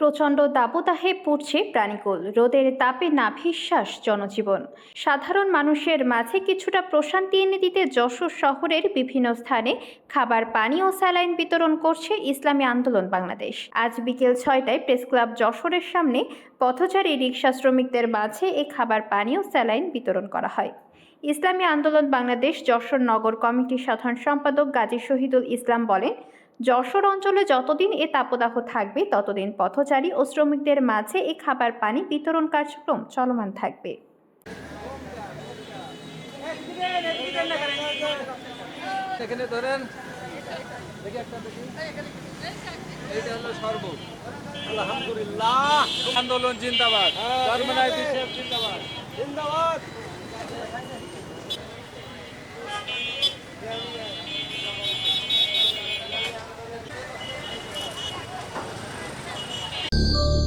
প্রচণ্ড দাবদাহে পড়ছে প্রাণীকুল। রোদের তাপে নাভিশ্বাস জনজীবন। সাধারণ মানুষের মাঝে কিছুটা প্রশান্তি এনে দিতে যশোর শহরের বিভিন্ন স্থানে খাবার, পানি ও স্যালাইন বিতরণ করছে ইসলামী আন্দোলন বাংলাদেশ। আজ বিকেল ছয়টায় প্রেস ক্লাব যশোরের সামনে পথচারী রিক্সা শ্রমিকদের মাঝে এ খাবার, পানি ও স্যালাইন বিতরণ করা হয়। ইসলামী আন্দোলন বাংলাদেশ যশোর নগর কমিটির সাধারণ সম্পাদক গাজী শহীদুল ইসলাম বলেন যশোর অঞ্চলে যতদিন এ তাপদাহ থাকবে ততদিন পথচারী ও শ্রমিকদের মাঝে এ খাবার পানি বিতরণ কার্যক্রম চলমান থাকবে। এখানে ধরেন দেখি একটা দেখি। এইটা হলো সর্ব। আলহামদুলিল্লাহ। আন্দোলন জিন্দাবাদ। জন্মনায় বিশেষ জিন্দাবাদ। জিন্দাবাদ